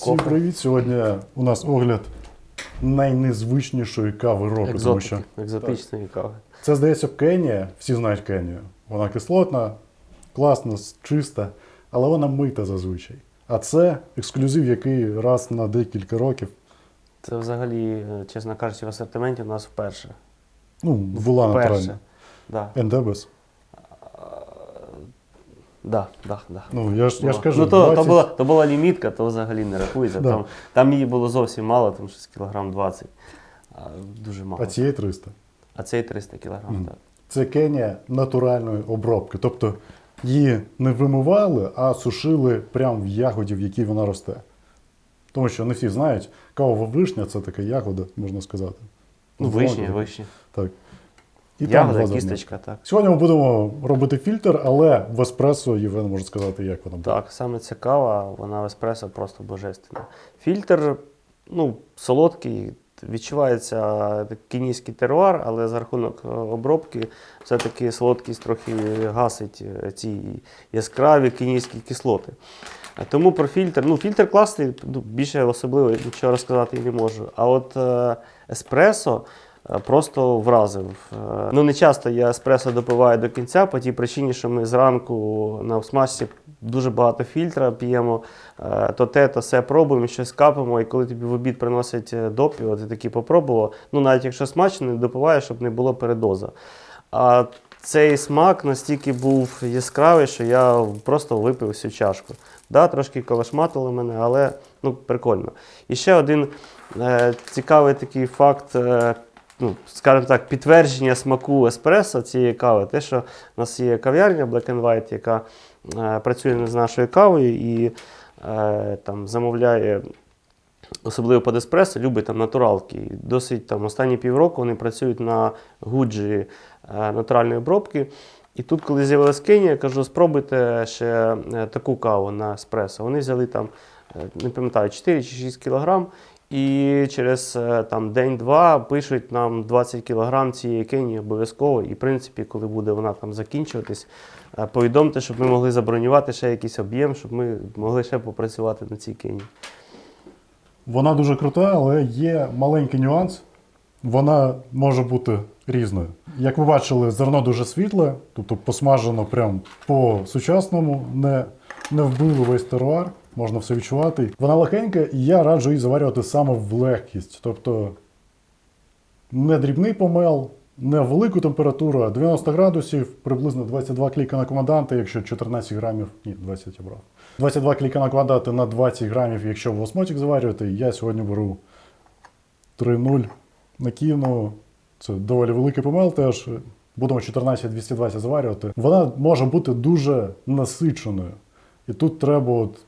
Всім привіт! Сьогодні у нас огляд найнезвичнішої кави року. Тому що екзотичної кави. це здається Кенія, всі знають Кенію. Вона кислотна, класна, чиста, але вона мита зазвичай. А це ексклюзив, який раз на декілька років. Це взагалі, е, чесно кажучи, в асортименті у нас вперше. Ну, була Вперше. натуральна. Да. Ендебес. Да, да, да. Ну, я ж, я ж кажу, ну, то, 20... то, була, то була лімітка, то взагалі не рахується. Да. Там, там її було зовсім мало, там щось кілограм 20. А, дуже мало. а цієї 300. А цей 300 кілограм, Мгм. так. Це Кенія натуральної обробки. Тобто її не вимивали, а сушили прямо в ягоді, в якій вона росте. Тому що не всі знають, кавова вишня це така ягода, можна сказати. Ну, Зеленка вишня, вишня. Так. І Ягода, кісточка, так. Сьогодні ми будемо робити фільтр, але в еспресо Євген може сказати, як вона буде. Так, саме ця кава, вона в еспресо просто божественна. Фільтр, ну, солодкий, відчувається кенійський теруар, але за рахунок е, обробки все-таки солодкість трохи гасить е, ці яскраві кенійські кислоти. Тому про фільтр. Ну, фільтр класний, ну, більше особливо нічого розказати і не можу. А от е, еспресо просто вразив. Е, Ну, не часто я еспресо допиваю до кінця, по тій причині, що ми зранку на обсмажці дуже багато фільтра п'ємо, е, то те, то все пробуємо, щось капимо, і коли тобі в обід приносять е, допіо, ти такий попробував. Ну, навіть якщо смачно, не допиваєш, щоб не було передоза. А цей смак настільки був яскравий, що я просто випив всю чашку. Да, трошки колошматили мене, але ну, прикольно. І ще один е, цікавий такий факт, е, ну, скажімо так, підтвердження смаку еспресо цієї кави. Те, що в нас є кав'ярня Black and White, яка е, працює з нашою кавою і е, там, замовляє особливо під еспресо, любить там натуралки. Досить там останні півроку вони працюють на гуджі е, натуральної обробки. І тут, коли з'явилась Кенія, кажу, спробуйте ще е, таку каву на еспресо. Вони взяли там, е, не пам'ятаю, 4 чи 6 кілограм. І через е, там, день-два пишуть нам 20 кілограм цієї Кенії обов'язково. І в принципі, коли буде вона там закінчуватись, е, повідомте, щоб ми могли забронювати ще якийсь об'єм, щоб ми могли ще попрацювати на цій Кенії. Вона дуже крута, але є маленький нюанс. Вона може бути різною. Як ви бачили, зерно дуже світле, тобто посмажено прям по-сучасному, не, не вбило весь теруар, можна все відчувати. Вона легенька, і я раджу її заварювати саме в легкість. Тобто не дрібний помел, не велику температуру, а 90 градусів, приблизно 22 кліка на команданта, якщо 14 грамів, ні, 20 я брав. 22 кліка на квадрати на 20 грамів, якщо в осмотик заварювати. Я сьогодні беру 3-0 на кіно. Це доволі великий помел теж. Будемо 14-220 заварювати. Вона може бути дуже насиченою. І тут треба от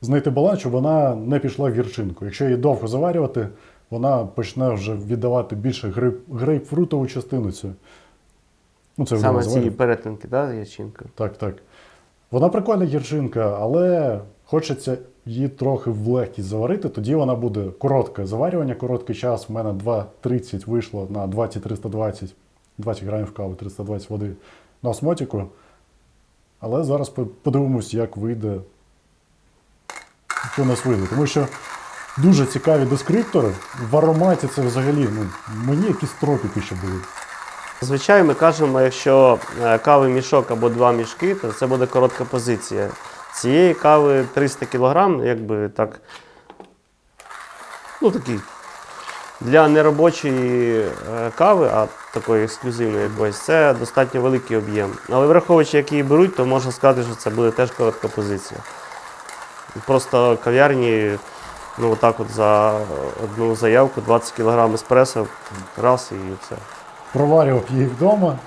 знайти баланс, щоб вона не пішла в гірчинку. Якщо її довго заварювати, вона почне вже віддавати більше грейп, грейпфрутову частину цю. Ну, це Саме ці перетинки, да, ячинка? Так, так. Вона прикольна гірчинка, але хочеться її трохи в легкість заварити. Тоді вона буде коротке заварювання, короткий час. У мене 2.30 вийшло на 20-320, 20 грамів кави, 320 води на осмотіку. Але зараз по- подивимось, як вийде, у нас вийде. Тому що дуже цікаві дескриптори. В ароматі це взагалі, ну, мені якісь тропіки ще були. Зазвичай ми кажемо, якщо е, кави мішок або два мішки, то це буде коротка позиція. Цієї кави 300 кг, якби так. Ну такий. Для неробочої е, кави, а такої ексклюзивної якоїсь, це достатньо великий об'єм. Але враховуючи, як її беруть, то можна сказати, що це буде теж коротка позиція. Просто кав'ярні, ну отак от за одну заявку 20 кг еспресо, раз і все. Проварював її вдома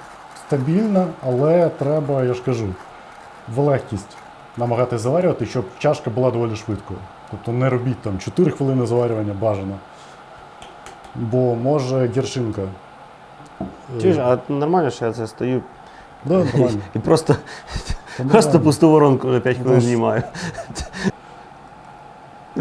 стабільно, але треба, я ж кажу, в легкість намагатися заварювати, щоб чашка була доволі швидкою. Тобто не робіть там 4 хвилини заварювання бажано. Бо може гіршинка. е, Чуєш, а нормально, що я це стою Да, нормально. і просто, просто пусту воронку на 5 хвилин ж- знімаю.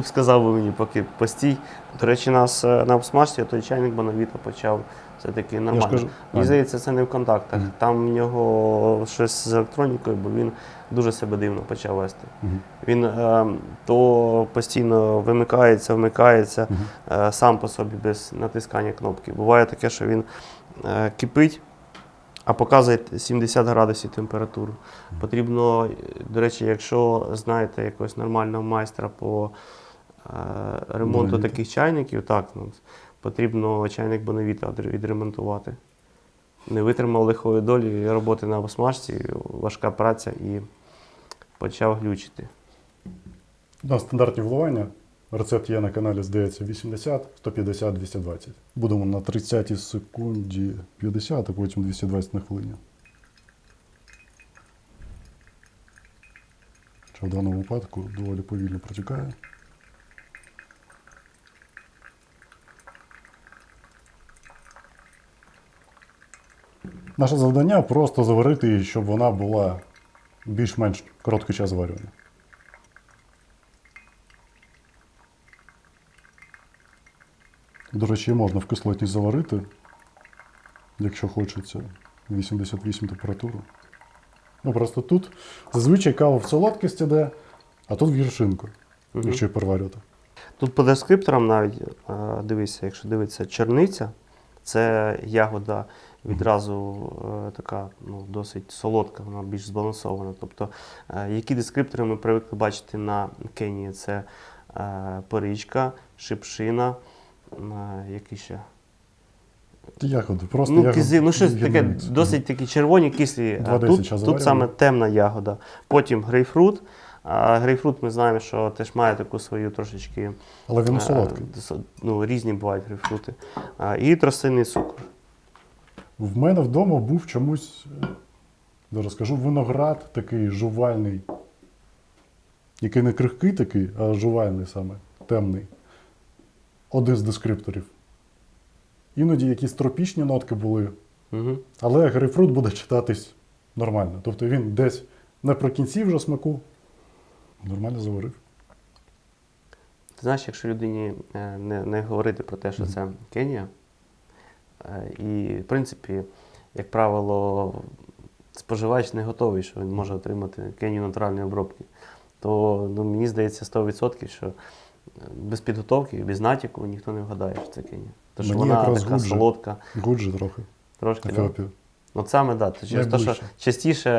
Ти б сказав би мені, поки постій. До речі, нас е, на обсмажці той чайник Боновіта почав все-таки нормально. Мені здається, це не в контактах. Мгм. Там в нього щось з електронікою, бо він дуже себе дивно почав вести. Мгм. Він е, то постійно вимикається, вмикається Мгм. е, сам по собі без натискання кнопки. Буває таке, що він е, кипить, а показує 70 градусів температуру. Потрібно, е, до речі, якщо знаєте якогось нормального майстра по ремонту Бонавіта. таких чайників, так, ну, потрібно чайник Боновіта відре- відремонтувати. Не витримав лихої долі роботи на обсмажці, важка праця і почав глючити. На стандартні вливання. Рецепт є на каналі, здається, 80, 150, 220. Будемо на 30 секунді 50, а потім 220 на хвилині. Що в даному випадку доволі повільно протікає. Наше завдання просто заварити її, щоб вона була більш-менш короткий час зварювання. До речі, можна в кислотність заварити, якщо хочеться 88 температуру. Ну просто тут зазвичай кава в солодкість іде, а тут в гіршинку, якщо її переварювати. Тут по дескрипторам навіть е, дивися, якщо дивитися черниця, це ягода відразу е, така ну, досить солодка, вона більш збалансована. Тобто, е, які дескриптори ми привикли бачити на Кенії? Це е, порічка, шипшина, е, які ще? Ягоди, просто ну, ягоди. кизи, ну щось таке досить такі червоні кислі. А 2,10 тут, тут саме темна ягода. Потім грейпфрут. А грейпфрут ми знаємо, що теж має таку свою трошечки Але він Е, солодкий. Ну, різні бувають грейпфрути. І тростинний цукор. В мене вдома був чомусь, е, зараз скажу, виноград такий жувальний. Який не крихкий такий, а жувальний саме, темний. Один з дескрипторів. Іноді якісь тропічні нотки були, Угу. але грейпфрут буде читатись нормально. Тобто він десь наприкінці вже смаку нормально заварив. Ти знаєш, якщо людині е, не, не говорити про те, що це Кенія, е, і, в принципі, як правило, споживач не готовий, що він може отримати Кенію натуральної обробки, то ну, мені здається 100%, що е, без підготовки, без натяку ніхто не вгадає, що це Кенія. Тому що Мені вона така гуджа. солодка, Гуджі трохи. трошки. да? От саме да, то через те, що частіше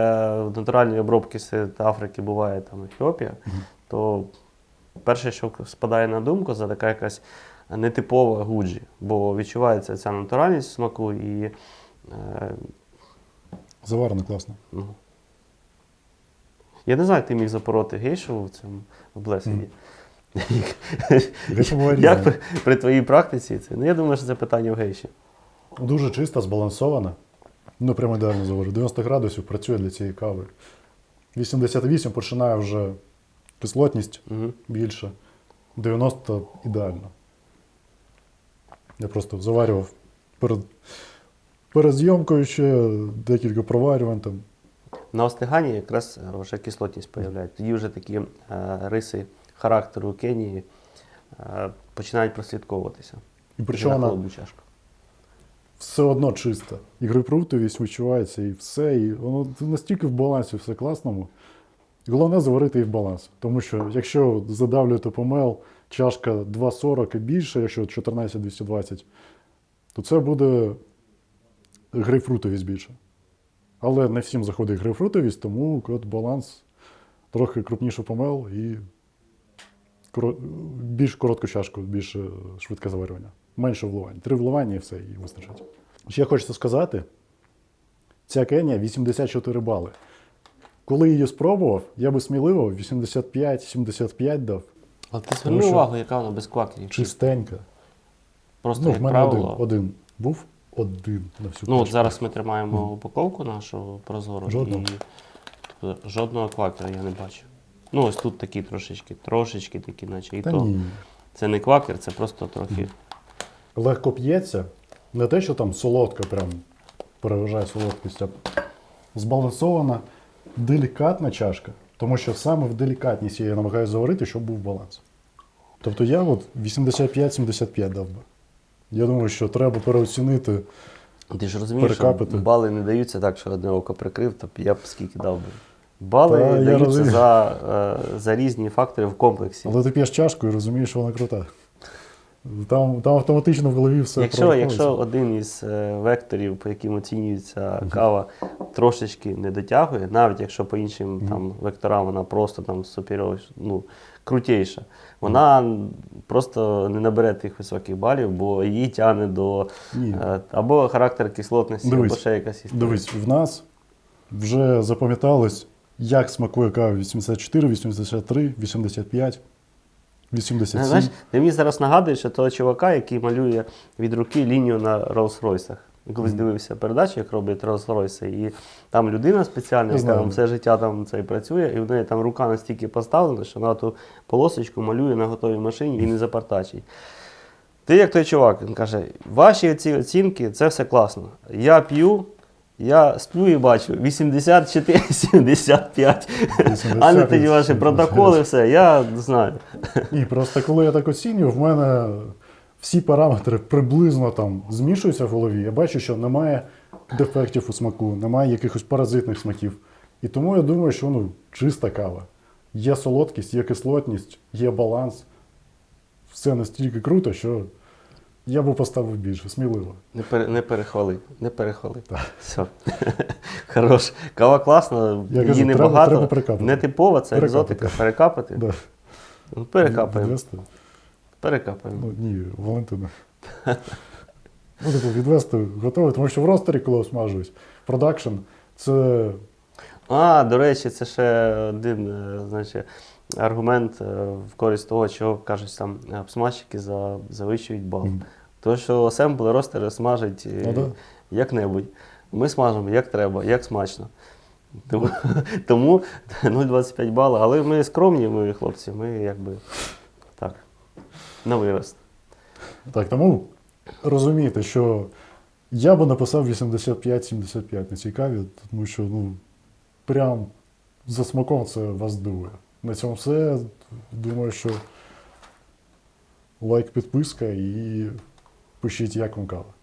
в натуральній обробці серед Африки буває там Ефіопія, то перше, що спадає на думку, це така якась нетипова гуджі, бо відчувається ця натуральність смаку і е, Заварено класно. ну, я не знаю, як ти міг запороти гейшу в цьому в. Гейша буває Як при, при твоїй практиці це? Ну я думаю, що це питання в гейші. Дуже чиста, збалансована. Ну, прямо ідеально заварю. 90 градусів працює для цієї кави. 88 починає вже кислотність Угу. більше. 90 ідеально. Я просто заварював перед, перед зйомкою ще декілька проварювань там. На остиганні якраз е, вже кислотність з'являється. Тоді вже такі е, риси характеру Кенії е, починають прослідковуватися. І причому на вона. Все одно чиста. І грейпфрутовість відчувається, і все. І воно настільки в балансі, все класному. І головне заварити їх в баланс. Тому що якщо задавлюєте помел, чашка 2,40 і більше, якщо 14-220, то це буде грейпфрутовість більше. Але не всім заходить грейпфрутовість, тому от баланс трохи крупніше помел і більш коротку чашку, більш швидке заварювання. Менше вливань. Три вливання і все, і вистачить. Ще хочеться сказати: ця Кенія 84 бали. Коли її спробував, я би сміливо 85-75 дав. Але ти зверни увагу, яка вона без квакерів. Чистенька. Просто, Ну, в мене правило. один, один був один на всю Ну, от зараз ми тримаємо упаковку нашу прозору Жодного. і тобто, жодного квакера я не бачу. Ну, ось тут такі трошечки, трошечки такі, наче. І Та то ні. це не квакер, це просто трохи. Легко п'ється. Не те, що там солодка, прям переважає солодкість, а збалансована, делікатна чашка. Тому що саме в делікатність я намагаюся заварити, щоб був баланс. Тобто я от 85-75 дав би. Я думаю, що треба переоцінити. Ти ж розумієш, що бали не даються так, що одне око прикрив, то я б скільки дав би. Бали Та, даються за, е, за різні фактори в комплексі. Але ти п'єш чашку і розумієш, що вона крута. Там, там автоматично в голові все Якщо, якщо один із е, векторів, по яким оцінюється кава, трошечки не дотягує, навіть якщо по іншим там, векторам вона просто там ну, крутіша, вона м, просто не набере тих високих балів, бо її тягне до е, або характер кислотності, Дивись, або ще якась історія. Дивись, в нас вже запам'яталось, як смакує кава 84, 83, 85, 87. Знаєш, ти мені зараз нагадуєш того чувака, який малює від руки лінію на Rolls-Royce. Колись дивився передачу, як роблять Rolls-Royce, і там людина спеціальна, яка там все життя там це працює, і в неї там рука настільки поставлена, що вона ту полосочку малює на готовій машині і не запартачить. Ти як той чувак, він каже, ваші ці оцінки це все класно. Я п'ю, я сплю і бачу 84, 75. А не тоді ваші протоколи, все, я знаю. Ні, просто коли я так оцінюю, в мене всі параметри приблизно там змішуються в голові. Я бачу, що немає дефектів у смаку, немає якихось паразитних смаків. І тому я думаю, що ну, чиста кава. Є солодкість, є кислотність, є баланс. Все настільки круто, що я би поставив більше, сміливо. Не, пере, не перехвали, не перехвали. Все. Хорош. Кава класна, Я її кажу, треба- небагато. треба перекапати. Не типова, це Перекапати. екзотика. Перекапати. Да. Ну, Перекапаємо. Відвести. Перекапаємо. Ну, ні, Валентина. Ну, типу, відвести готовий, тому що в ростері, коли осмажують, продакшн це А, до речі, це ще один е, значить, аргумент е, в користь того, чого кажуть там е, обсмажчики за, завищують бал. Мгм. То, що асембли ростери смажать е, Ну, да. як-небудь. Ми смажимо як треба, як смачно. Тому, тому 0,25 бали. Але ми скромні, ми хлопці, ми якби так, на вирост. Так, тому розумієте, що я би написав 85-75 на цій каві, тому що ну, прям за смаком це вас здивує. На цьому все. Думаю, що лайк, підписка і пишіть, як вам кава.